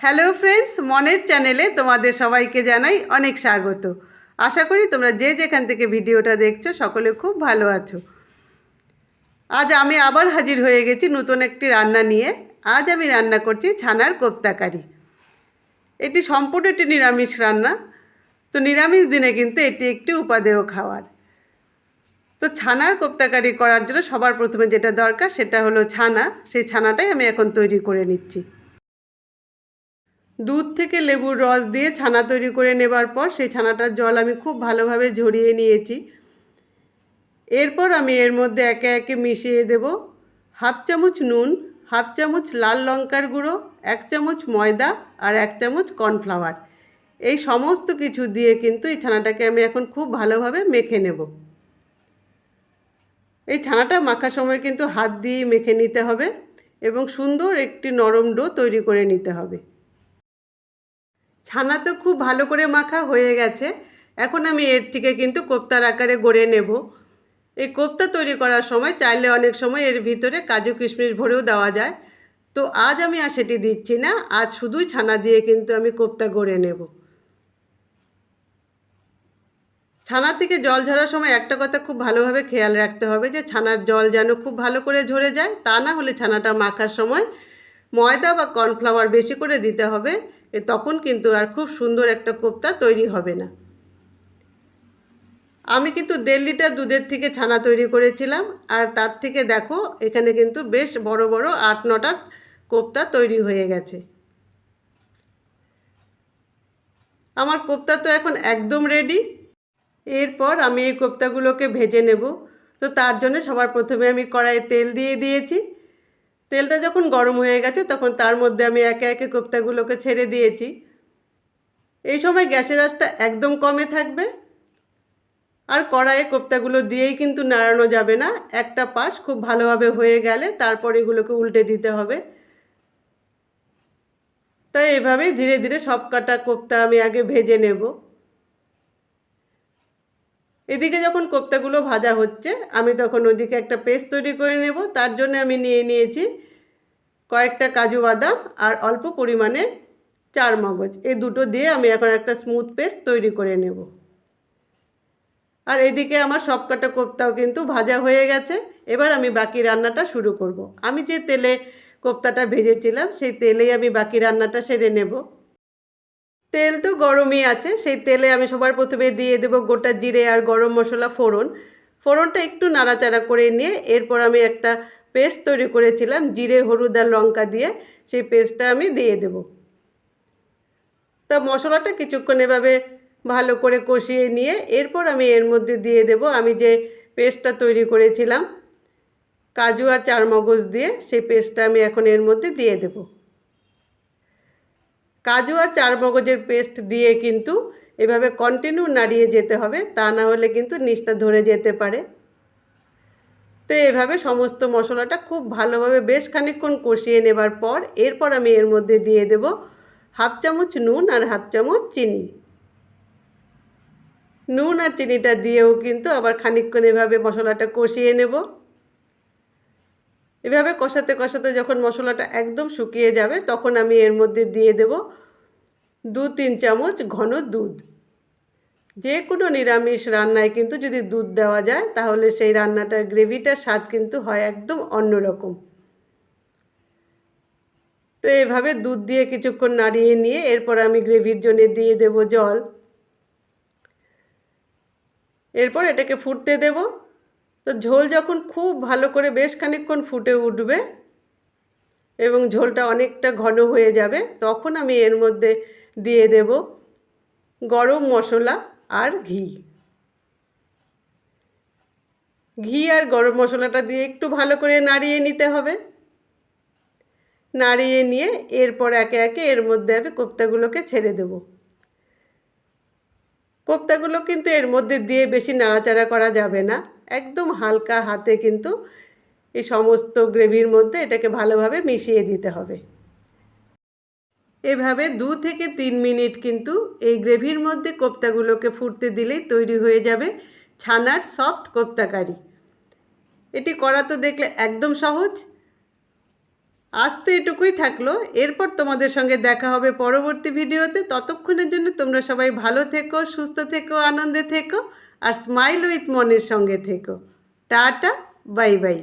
Hello friends মনের চ্যানেলে তোমাদের সবাইকে জানাই অনেক স্বাগত। আশা করি তোমরা যে যেখান থেকে ভিডিওটা দেখছ সকলে খুব ভালো আছো। আজ আমি আবার হাজির হয়ে গেছি নতুন একটি রান্না নিয়ে। আজ আমি রান্না করছি ছানার কোপ্তাকারি এটি সম্পূর্ণ একটি নিরামিষ রান্না। তো নিরামিষ দিনে কিন্তু এটি একটি উপাদেয় খাওয়ার। তো ছানার কোপ্তাকারি করার জন্য সবার প্রথমে যেটা দরকার সেটা হলো ছানা। সেই ছানাটাই আমি এখন তৈরি করে নিচ্ছি। দুধ থেকে লেবুর রস দিয়ে ছানা তৈরি করে নেবার পর সেই ছানাটার জল আমি খুব ভালোভাবে ঝরিয়ে নিয়েছি। এরপর আমি এর মধ্যে একে একে মিশিয়ে দেব। হাফ চামচ নুন, হাফ চামচ লাল লঙ্কার গুঁড়ো, এক চামচ ময়দা আর এক চামচ কর্নফ্লাওয়ার। এই সমস্ত কিছু দিয়ে কিন্তু এই ছানাটাকে আমি এখন খুব ভালোভাবে মেখে নেব। এই ছানাটা মাখার সময় কিন্তু হাত দিয়ে মেখে নিতে হবে এবং সুন্দর একটি নরম ডো তৈরি করে নিতে হবে। ছানা তো খুব ভালো করে মাখা হয়ে গেছে। এখন আমি এর থেকে কিন্তু কোপ্তার আকারে গড়ে নেব। এই কোপ্তা তৈরি করার সময় চাইলে অনেক সময় এর ভিতরে কাজু কিশমিশ ভরেও দেওয়া যায়। তো আজ আমি আর সেটি দিচ্ছি না, আজ শুধুই ছানা দিয়ে কিন্তু আমি কোপ্তা গড়ে নেব। ছানা থেকে জল ঝরার সময় একটা কথা খুব ভালোভাবে খেয়াল রাখতে হবে যে ছানার জল যেন খুব ভালো করে ঝরে যায়, তা না হলে ছানাটা মাখার সময় ময়দা বা কর্নফ্লাওয়ার বেশি করে দিতে হবে। তখন কিন্তু আর খুব সুন্দর একটা কোপ্তা তৈরি হবে না। আমি কিন্তু দেড় লিটার দুধের থেকে ছানা তৈরি করেছিলাম আর তার থেকে দেখো এখানে কিন্তু বেশ বড় বড় আট নটা কোপ্তা তৈরি হয়ে গেছে। আমার কোপ্তা তো এখন একদম রেডি এরপর আমি এই কোপ্তাগুলোকে ভেজে নেব। তো তার জন্য সবার প্রথমে আমি কড়াইয়ে তেল দিয়ে দিয়েছি। তেলটা যখন গরম হয়ে গেছে, তখন তার মধ্যে আমি একে একে কোপ্তাগুলোকে ছেড়ে দিয়েছি। এই সময় গ্যাসের আঁচটা একদম কমে থাকবে। আর কড়াইয়ে কোপ্তাগুলো দিয়েই কিন্তু নাড়ানো যাবে না। একটা পাশ খুব ভালোভাবে হয়ে গেলে তারপর এগুলোকে উল্টে দিতে হবে। তাই এভাবেই ধীরে ধীরে সব কাটা কোপ্তা আমি আগে ভেজে নেব। এদিকে যখন কোপ্তাগুলো ভাজা হচ্ছে, আমি তখন ওদিকে একটা পেস্ট তৈরি করে নেব। তার জন্য আমি নিয়ে নিয়েছি কয়েকটা কাজু বাদাম আর অল্প পরিমাণে চার মগজ। এই দুটো দিয়ে আমি এখন একটা স্মুথ পেস্ট তৈরি করে নেব। আর এদিকে আমার সব কটা কোপ্তাও কিন্তু ভাজা হয়ে গেছে। এবার আমি বাকি রান্নাটা শুরু করব। আমি যে তেলে কোপ্তাটা ভেজেছিলাম, সেই তেলেই আমি বাকি রান্নাটা সেরে নেব। তেল তো গরমই আছে, সেই তেলে আমি সবার প্রথমে দিয়ে দেব গোটা জিরে আর গরম মশলা ফোড়ন। ফোড়নটা একটু নাড়াচাড়া করে নিয়ে এরপর আমি একটা পেস্ট তৈরি করেছিলাম, জিরে, হলুদ আর লঙ্কা দিয়ে, সেই পেস্টটা আমি দিয়ে দেব। তা মশলাটা কিছুক্ষণ এভাবে ভালো করে কষিয়ে নিয়ে এরপর আমি এর মধ্যে দিয়ে দেব, আমি যে পেস্টটা তৈরি করেছিলাম, কাজু আর চারমগজ দিয়ে, সেই পেস্টটা আমি এখন এর মধ্যে দিয়ে দেব। কাজু আর চারমগজের পেস্ট দিয়ে কিন্তু এভাবে কন্টিনিউ নাড়িয়ে যেতে হবে, তা না হলে কিন্তু নিচটা ধরে যেতে পারে। তো এভাবে সমস্ত মশলাটা খুব ভালোভাবে বেশ খানিকক্ষণ কষিয়ে নেবার পর, এরপর আমি এর মধ্যে দিয়ে দেব হাফ চামচ নুন আর হাফ চামচ চিনি। নুন আর চিনিটা দিয়েও কিন্তু আবার খানিকক্ষণ এভাবে মশলাটা কষিয়ে নেব। এভাবে কষাতে কষাতে যখন মশলাটা একদম শুকিয়ে যাবে, তখন আমি এর মধ্যে দিয়ে দেব দু তিন চামচ ঘন দুধ। যে কোনো নিরামিষ রান্নায় কিন্তু যদি দুধ দেওয়া যায়, তাহলে সেই রান্নাটার গ্রেভিটার স্বাদ কিন্তু হয় একদম অন্যরকম তো এভাবে দুধ দিয়ে কিছুক্ষণ নাড়িয়ে নিয়ে এরপর আমি গ্রেভির জন্য দিয়ে দেব জল। এরপর এটাকে ফুটতে দেব। তো ঝোল যখন খুব ভালো করে বেশ খানিকক্ষণ ফুটে উঠবে এবং ঝোলটা অনেকটা ঘন হয়ে যাবে, তখন আমি এর মধ্যে দিয়ে দেব গরম মশলা আর ঘি। ঘি আর গরম মশলাটা দিয়ে একটু ভালো করে নাড়িয়ে নিতে হবে। নাড়িয়ে নিয়ে এরপর একে একে এর মধ্যে আমি কোপ্তাগুলোকে ছেড়ে দেবো। কোপ্তাগুলো কিন্তু এর মধ্যে দিয়ে বেশি নাড়াচাড়া করা যাবে না। একদম হালকা হাতে কিন্তু এই সমস্ত গ্রেভির মধ্যে এটাকে ভালোভাবে মিশিয়ে দিতে হবে। এভাবে দু থেকে তিন মিনিট কিন্তু এই গ্রেভির মধ্যে কোপ্তাগুলোকে ফুটতে দিলেই তৈরি হয়ে যাবে ছানার সফট কোপ্তা কারি এটি করা তো দেখলে একদম সহজ। আজ তো এটুকুই থাকল। এরপর তোমাদের সঙ্গে দেখা হবে পরবর্তী ভিডিওতে। ততক্ষণের জন্য তোমরা সবাই ভালো থেকো, সুস্থ থেকো, আনন্দে থেকো। আর স্মাইল উইথ মনের সঙ্গে থেকো। Tata bye bye